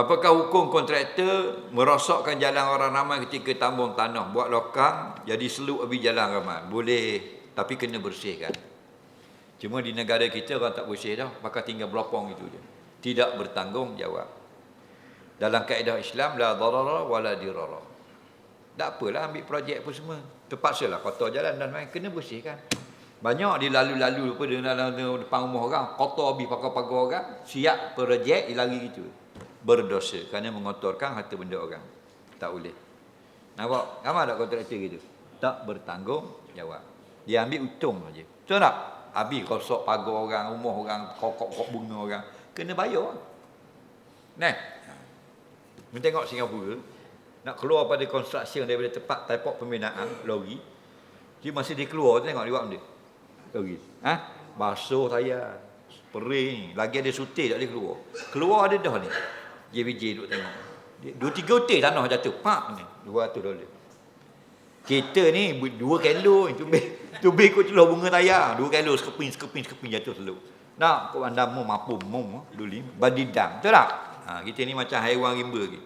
Apakah hukum kontraktor merosokkan jalan orang ramai ketika tambung tanah buat lokang jadi seluk habis jalan ramai? Boleh, tapi kena bersihkan. Cuma di negara kita orang tak bersih dah, maka tinggal berlopong itu je. Tidak bertanggungjawab. Dalam kaedah Islam la darara wala dirara. Tak apalah ambil projek apa semua. Terpaksalah kotor jalan dan main kena bersihkan. Banyak dilalu-lalu pada depan rumah orang, kotor habis pagar-pagar orang, siap projek dilari gitu berdosa kerana mengotorkan harta benda orang. Tak boleh. Nampak? Ramai tak kontraktor gitu? Tak bertanggungjawab. Dia ambil untung saja. Betul tak? Habis kosok pagar orang, rumah orang, kokok-kokok bunga orang. Kena bayar. Nah. Kita tengok Singapura. Nak keluar pada construction daripada tempat tapak pembinaan, lori. Dia masih dia keluar, tengok dia buat benda. Lori. Ha? Basuh saya. Pering. Lagi ada sutir tak boleh keluar. Keluar ada dah ni. JBJ duduk tengok. Dua tiga hotel tanah jatuh. Pak ni. Dua ratus dolar. Kita ni dua kilo. Tubik, tubik kot celah bunga tayar. Dua kilo sekeping, sekeping, sekeping jatuh selalu. Nak kau anda mau mampu mau dulu badidang. Betul tak? Ha, kita ni macam haiwan rimba lagi.